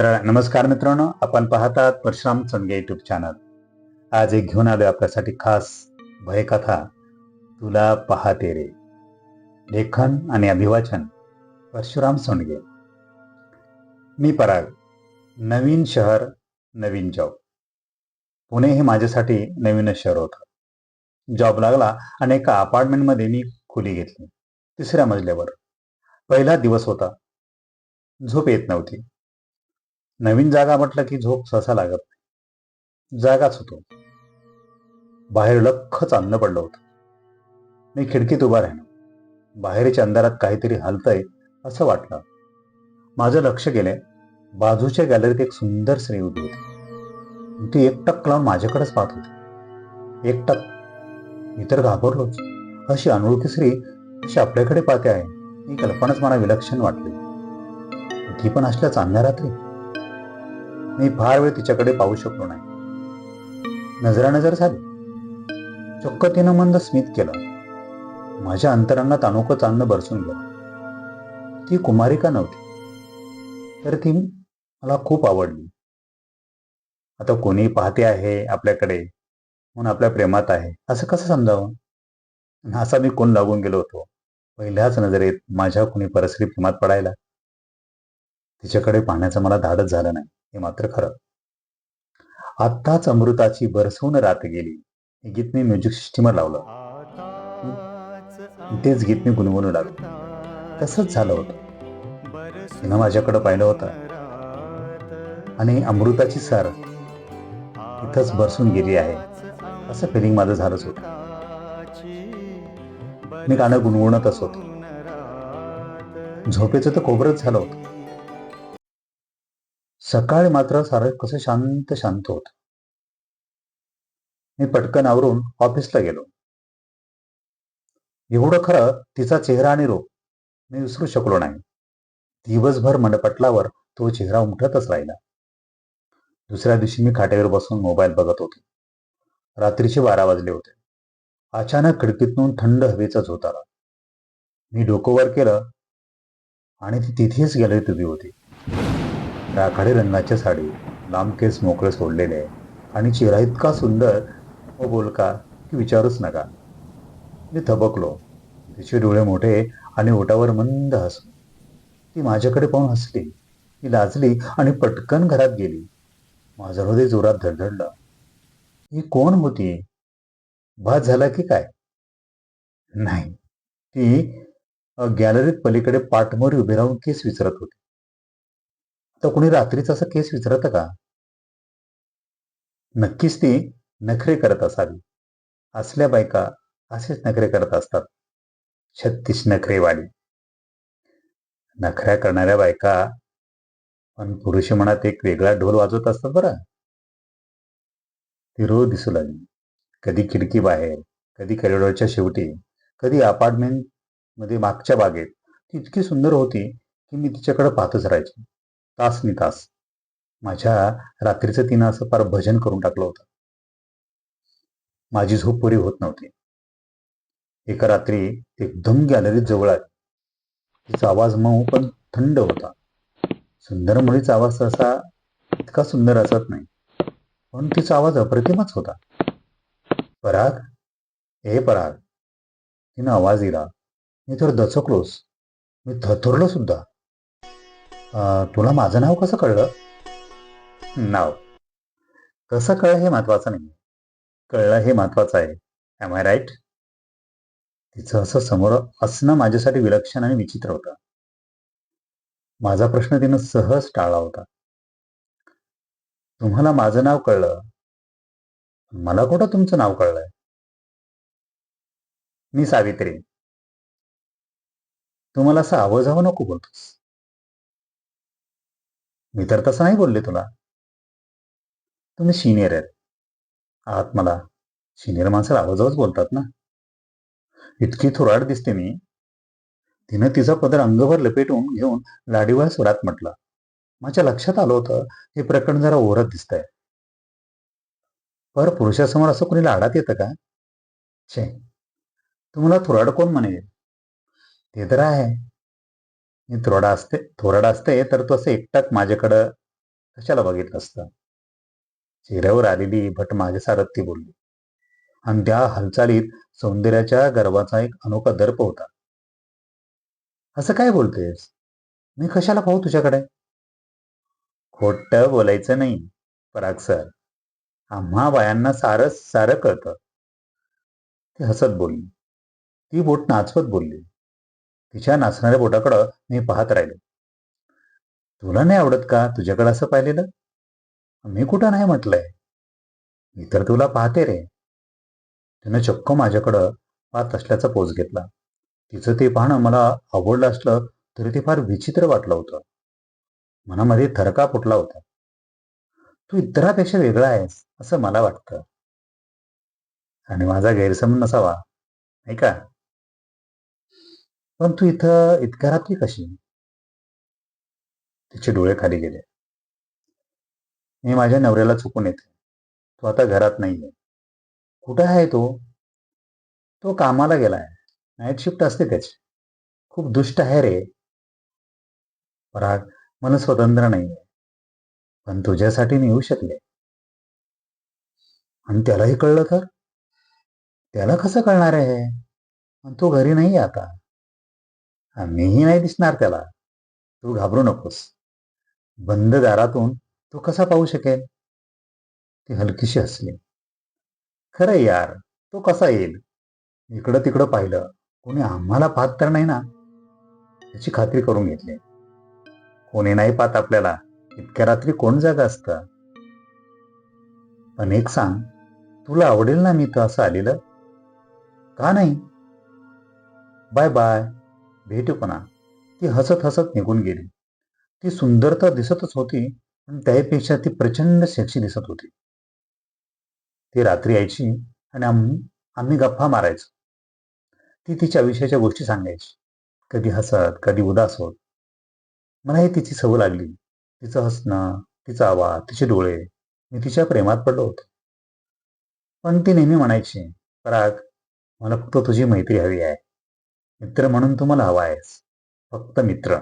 तर नमस्कार मित्रांनो आपण पाहतात परशुराम चंदगे युट्यूब चॅनल आज एक घेऊन आलो आपल्यासाठी खास भयकथा तुला पाहते रे. लेखन आणि अभिवाचन परशुराम सोंडगे मी पराग नवीन शहर नवीन जॉब पुणे हे माझ्यासाठी नवीनच शहर होतं. जॉब लागला आणि एका अपार्टमेंटमध्ये मी खोली घेतली तिसऱ्या मजल्यावर. पहिला दिवस होता. झोप येत नव्हती. नवीन जागा म्हटलं की झोप सहसा लागत नाही. जागाच होतो. बाहेर लख्खच अन्न पडलं होतं. मी खिडकीत उभा राहिलो. बाहेरच्या अंधारात काहीतरी हलतंय असं वाटलं. माझं लक्ष गेले. बाजूच्या गॅलरीत एक सुंदर स्त्री उभी होती. ती एकटक लावून माझ्याकडेच पाहत होती. एकटक. मी तर घाबरलोच. अशी अनोळखी स्त्री अशी आपल्याकडे पाहते आहे. ही कल्पनाच मला विलक्षण वाटली. ती पण असल्याच अन्य रात्री मी फार वेळ तिच्याकडे पाहू शकलो नाही. नजरानजर झाली. चक्क तिनं मंद स्मित केलं. माझ्या अंतरंगात अनोखं चांदणं बरसून गेलं. ती कुमारिका नव्हती. तर ती मला खूप आवडली. आता कोणी पाहते आहे आपल्याकडे म्हणून आपल्या प्रेमात आहे असं कसं समजावं? असा मी कोण लागून गेलो होतो पहिल्याच नजरेत माझ्या कोणी परस्त्री प्रेमात पडायला. तिच्याकडे पाहण्याचं मला धाडच झालं नाही. हे मात्र खरं. आत्ताच अमृताची बरसून रात गेली. हे गीत मी म्युझिक सिस्टीमवर लावलं. तेच गीत मी गुणगुणू लागलो. तसंच झालं होतं. तिनं माझ्याकडं पाहिलं होतं. आणि अमृताची सर इथंच बरसून गेली आहे. असं फिलिंग माझं झालंच होतं. मी गाणं गुणगुणतच होतो. झोपेचं तर खोबरच झालं होतं. सकाळी मात्र सारं कसं शांत शांत होत. मी पटकन आवरून ऑफिसला गेलो. एवढं खरं तिचा चेहरा आणि रूप मी विसरू शकलो नाही. दिवसभर मंडपटल्यावर तो चेहरा उमटतच राहिला. दुसऱ्या दिवशी मी खाटेवर बसून मोबाईल बघत होतो. रात्रीचे बारा वाजले होते. अचानक खिडकीतून थंड हवेचा झोत आला. मी डोकोवर केलं आणि ती तिथेच गॅलरीत उभी होती. राखाडी रंगाच्या साडी लांब केस मोकळे सोडलेले आणि चेहरा इतका सुंदर व बोलका की विचारूच नका. मी थबकलो. तिचे डोळे मोठे आणि ओटावर मंद हसू. ती माझ्याकडे पाहून हसली. ती लाजली आणि पटकन घरात गेली. माझं हृदय जोरात धडधडलं. ही कोण होती भात झाला की काय? नाही. ती गॅलरीत पलीकडे पाठमोरी उभे राहून केस विचारत होती. तर कोणी रात्रीच असं केस विचारत का? नक्कीच ती नखरे करत असावी. असल्या बायका असेच नखरे करत असतात. छत्तीस नखरेवाली. नखऱ्या करणाऱ्या बायका पण पुरुष मनात एक वेगळा ढोल वाजवत असतात बरं. ती रोज दिसू लागली. कधी खिडकी बाहेर कधी कॉरिडॉरच्या शेवटी कधी अपार्टमेंटमध्ये मागच्या बागेत. ती इतकी सुंदर होती की मी तिच्याकडे पाहतच राहायची. तास नि तास. माझ्या रात्रीचं तिनं असं फार भजन करून टाकलं होतं. माझी झोप पुरी होत नव्हती. एका रात्री एकदम गॅलरीत जवळ आली. तिचा आवाज मऊ पण थंड होता. सुंदर मुलीचा आवाज सहसा इतका सुंदर असत नाही. पण तिचा आवाज अप्रतिमच होता. पराग? हे पराग. तिनं आवाज दिला. मी तर दचकलोच. मी थरथरलो सुद्धा. तुला माझं नाव कसं कळलं? नाव. कसं कळलं हे महत्वाचं नाही कळलं हे महत्वाचं आहे. एम आय राईट तिचं असं समोर असणं माझ्यासाठी विलक्षण आणि विचित्र होतं. माझा प्रश्न तिनं सहज टाळला होता. तुम्हाला माझं नाव कळलं? मला कुठं तुमचं नाव कळलंय? मी सावित्री. तुम्हाला असं आवाजावं नको बोलतोस. मी तर तसं नाही बोलले तुला. तुम्ही सिनियर आहेत. आहात मला. सिनियर माणसाला आवाजावच बोलतात ना. इतकी थोराड दिसते मी. तिनं तिचा पदर अंगभर लपेटून घेऊन लाडीवाळ स्वरात म्हटलं. माझ्या लक्षात आलं होतं हे प्रकरण जरा ओरत दिसतंय. पर पुरुषासमोर असं कोणी लाडात येतं का? छे. तुम्हाला थोराड कोण म्हणेल? ते तर आहे. मी थोरडा असते थोरडा असते तर तो असं एकटाक माझ्याकडं कशाला बघितलं असतं? चेहऱ्यावर आलेली भट मागे सारत ती बोलली. आणि त्या हालचालीत सौंदर्याच्या गर्वाचा एक अनोखा दर्प होता. असं काय बोलतेस? मी कशाला पाहू तुझ्याकडे? खोट बोलायचं नाही पराग सर आम्हा बायांना सारं सारं कळतं. ती हसत बोलली. ती बोट नाचवत बोलली. तिच्या नाचणाऱ्या बोटाकडं मी पाहत राहिले. तुला नाही आवडत का तुझ्याकडं असं पाहिलेलं? मी कुठं नाही म्हटलंय. मी तर तुला पाहते रे. तिनं चक्क माझ्याकडं पाहत असल्याचा पोच घेतला. तिचं ते पाहणं मला आवडलं असलं तरी ते फार विचित्र वाटलं होतं. मनामध्ये थरका फुटला होता. तू इतरापेक्षा वेगळा आहेस असं मला वाटतं. आणि माझा गैरसमज नसावा नाही का? पण तू इथं इतक्या रात्री कशी? तिचे डोळे खाली गेले. मी माझ्या नवऱ्याला चुकून येते. तो आता घरात नाहीये. कुठं आहे तो? तो कामाला गेलाय. नाईट शिफ्ट असते त्याची. खूप दुष्ट आहे रे. पराग मला स्वतंत्र नाहीये. पण तुझ्यासाठी मी येऊ शकले. आणि त्यालाही कळलं तर? त्याला कसं कळणार आहे? पण तो घरी नाही आता. मीही नाही दिसणार त्याला. तू घाबरू नकोस. बंद दारातून तो कसा पाहू शकेल? ती हलकीशी हसली. खरं यार तो कसा येईल? इकडं तिकडं पाहिलं कोणी आम्हाला पाहत तर नाही ना? त्याची खात्री करून घेतली. कोणी नाही पाहत आपल्याला इतक्या रात्री कोण जागा असत? पण एक सांग तुला आवडेल ना मी तर असं आलेलं? का नाही? Bye bye. भेटपणा ती हसत हसत निघून गेली. ती सुंदरता दिसतच होती पण त्यापेक्षा ती प्रचंड सेक्सी दिसत होती. ती रात्री यायची आणि आम्ही आम्ही गप्पा मारायचो. ती तिच्या विषयाच्या गोष्टी सांगायची. कधी हसत कधी उदास होत. मला ही तिची सवय लागली. तिचं हसणं तिचा आवाज तिचे डोळे मी तिच्या प्रेमात पडलो होतो. पण ती नेहमी म्हणायची पराग मला फक्त तुझी मैत्री हवी आहे. मित्र म्हणून तू मला हवा आहेस फक्त मित्र.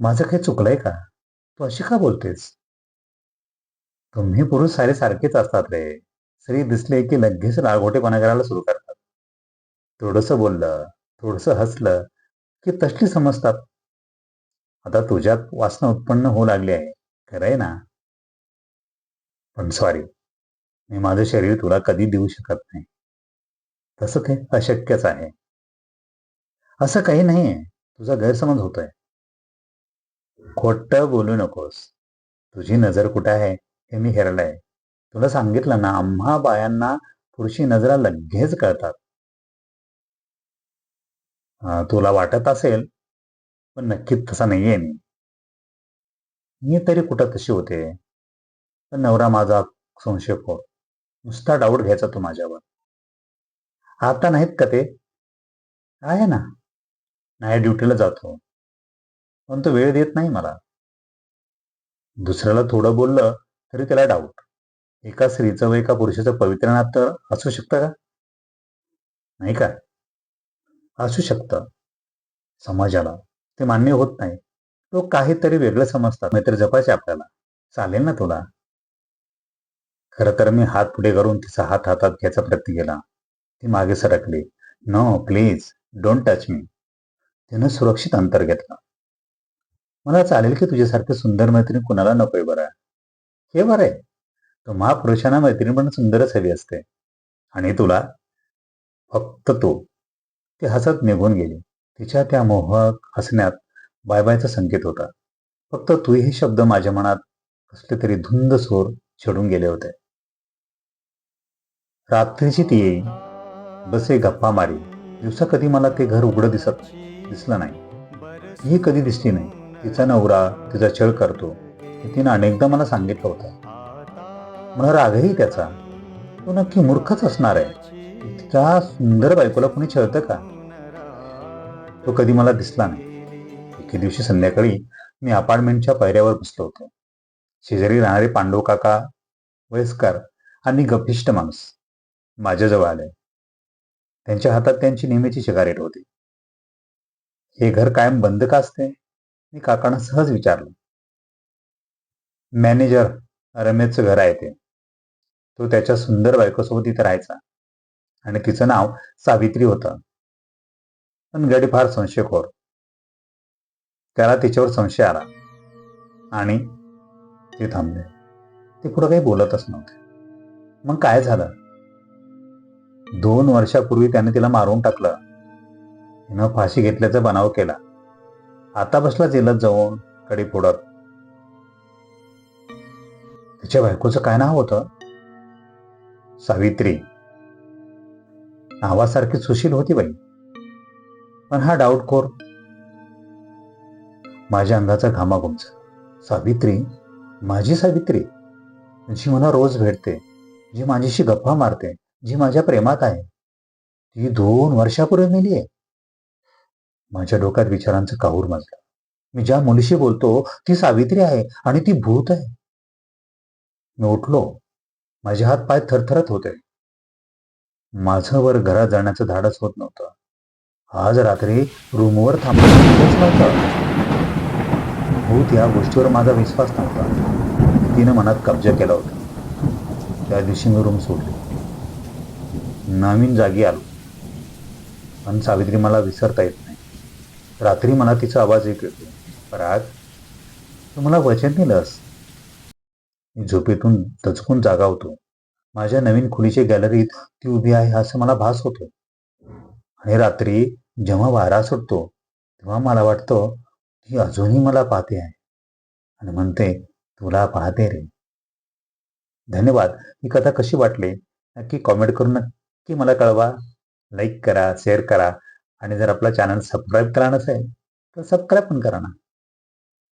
माझं काही चुकलंय का? तू अशी का बोलतेस? तुम्ही पुरुष सारे सारखेच असतात रे. स्त्री दिसले की लगेच रागोटेपणा करायला सुरू करतात. थोडस बोललं थोडस हसलं की तसली समजतात. आता तुझ्यात वासना उत्पन्न होऊ लागली आहे. खरं आहे ना? पण सॉरी मी माझं शरीर तुला कधी देऊ शकत नाही. तसं ते अशक्यच आहे. असं काही नाहीये. तुझा गैरसमज होतोय. खोट बोलू नकोस. तुझी नजर कुठे आहे? हे मी हेरलंय. तुला सांगितलं ना आम्हा बायांना पुरुषी नजरा लगेच कळतात. तुला वाटत असेल पण नक्कीच तसा नाहीये मी. मी तरी कुठं तशी होते? पण नवरा माझा संशय हो नुसता डाऊट घ्यायचा तू माझ्यावर. आता नाहीत का ते? आहे ना. नाही ड्युटीला जातो. पण तो वेळ देत नाही मला. दुसऱ्याला थोडं बोललं तरी त्याला डाऊट एका स्त्रीचं व एका पुरुषाचं पवित्र नातं असू शकतं का? नाही का? असू शकतं. समाजाला. ते मान्य होत नाही. तो काहीतरी वेगळं समजतात. नाहीतर जपायचे आपल्याला. चालेल ना तुला? खरं तर मी हात पुढे करून तिचा हात हातात घ्यायचा प्रयत्न केला. ती मागे सरकली. No please don't touch me तिनं सुरक्षित अंतर घेतलं. मला चालेल की तुझ्यासारखी सुंदर मैत्रीण कुणाला नकोय बरं? हे बरं आहे. तो महापुरुषांना मैत्रीण पण सुंदरच हवी असते. आणि तुला फक्त तू. ती हसत निघून गेली. तिच्या त्या मोहक हसण्यात बायबायचा संकेत होता. फक्त तू हे शब्द माझ्या मनात कसले तरी धुंद सूर छेडून गेले होते. रात्रीची ती येईल. बसे गप्पा मारी. दिवसा कधी मला ते घर उघडं दिसत दिसलं नाही. ही कधी दिसली नाही. तिचा नवरा तिचा छळ करतो. हे तिनं अनेकदा मला सांगितलं होतं. मला रागही त्याचा. तो नक्की मूर्खच असणार आहे. तिच्या सुंदर बायकोला कोणी छळतं का? तो कधी मला दिसला नाही. एके दिवशी संध्याकाळी मी अपार्टमेंटच्या पायऱ्यावर बसलो होतो. शेजारी राहणारे पांडव काका वयस्कर आणि गपिष्ट माणूस माझ्याजवळ आले. त्यांच्या हातात त्यांची नेहमीची शिगारेट होती. हे घर कायम बंद का असते? मी काकांना सहज विचारलं. मॅनेजर रमेशचं घर आहे ते. तो त्याच्या सुंदर बायकोसोबत इथे राहायचा. आणि तिचं नाव सावित्री होतं. पण गडी फार संशयखोर. त्याला तिच्यावर संशय आला. आणि ते थांबले. ते पुढं काही बोलतच नव्हते. मग काय झालं? दोन वर्षापूर्वी त्याने तिला मारून टाकलं. तिनं फाशी घेतल्याचा बनाव केला. आता बसला जेलत जाऊन कडी फोडत तिच्या बायकोचं काय नाव होतं? सावित्री. नावासारखी सुशील होती बाई. पण हा डाऊटखोर. माझ्या अंगाचा घामा गुंज सावित्री माझी सावित्री. जी मला रोज भेटते. जी माझ्याशी गप्पा मारते. जी माझ्या प्रेमात आहे ती दोन वर्षापूर्वी मेली आहे. माझ्या डोक्यात विचारांचं काहूर मजलं. मी ज्या मुलीशी बोलतो ती सावित्री आहे आणि ती भूत आहे. मी उठलो. माझे हात पाय थरथरत होते. माझं वर घरात जाण्याचं धाडस होत नव्हतं. आज रात्री रूमवर थांबलं नव्हतं. भूत या गोष्टीवर माझा विश्वास नव्हता. तिनं मनात कब्जा केला होता. त्या दिवशी मी रूम सोडली. नवीन जागी आलो. पण सावित्री मला विसरता येत नाही. रात्री मला तिचा आवाज एक येतो. राग? तू मला वचन दिलंस. मी झोपेतून दचकून जागा होतो. माझ्या नवीन खोलीच्या गॅलरीत ती उभी आहे असं मला भास होतो. आणि रात्री जेव्हा वारा सुटतो तेव्हा मला वाटतं ती अजूनही मला पाहते आहे. आणि म्हणते तुला पाहते रे. धन्यवाद. ही कथा कशी वाटली? नक्की कॉमेंट करून की मला कळवा लाईक करा शेअर करा आणि जर आपला चॅनल सबस्क्राईब करा नसेल तर सबस्क्राईब पण करा ना.